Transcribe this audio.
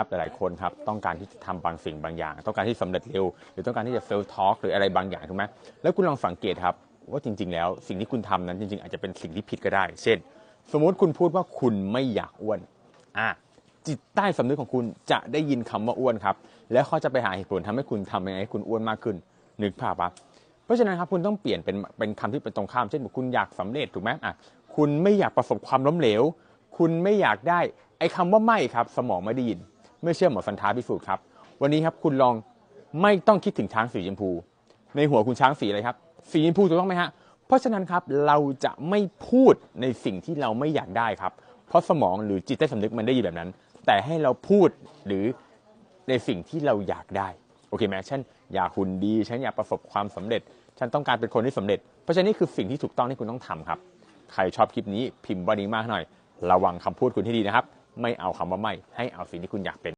ครับหลายๆคนครับต้องการที่จะทำบางสิ่งบางอย่าง ต้องการที่สำเร็จเร็ว หรือต้องการที่จะเซลล์ทอล์กหรืออะไรบางอย่างถูกไหมแล้วคุณลองสังเกตครับว่าจริง ๆ แล้วสิ่งที่คุณทำนั้นจริง ๆ อาจจะเป็นสิ่งที่ผิดก็ได้ เช่น สมมุติคุณพูดว่าคุณไม่อยากอ้วนอะจิตใต้สำนึกของคุณจะได้ยินคำว่าอ้วนครับ แล้วเขาจะไปหาเหตุผลทำให้คุณทำยังไงให้คุณอ้วนมากขึ้นนึกภาพปะเพราะฉะนั้นครับคุณต้องเปลี่ยนเป็นเป็นคำที่เป็นตรงข้ามเช่นคุณอยากสำเร็จถูกไหมอะคุณไม่อยากประสบความล้มเหลว คุณไม่อยากได้ไอ้คำว่าไม่ครับ สมองไม่ได้ยิน ไม่เชื่อหมอฟันท้าพิสูจน์ครับ วันนี้ครับคุณลองไม่ต้องคิดถึงช้างสีชมพู ในหัวคุณช้างสีอะไรครับ สีชมพูถูกต้องไหมฮะ เพราะฉะนั้นครับเราจะไม่พูดในสิ่งที่เราไม่อยากได้ครับ เพราะสมองหรือจิตใต้สำนึกมันได้ยินแบบนั้น แต่ให้เราพูดหรือในสิ่งที่เราอยากได้โอเคไหมเช่นอยากหุ่นดีฉันอยากประสบความสำเร็จ ฉันต้องการเป็นคนที่สำเร็จ เพราะฉะนั้นนี่คือสิ่งที่ถูกต้องที่คุณต้องทำครับ ใครชอบคลิปนี้พิมพ์ว่าดีมากหน่อย ระวังคำพูดคุณให้ดีนะครับ ไม่เอาคำว่าไม่ให้เอาสิ่งที่คุณอยากเป็น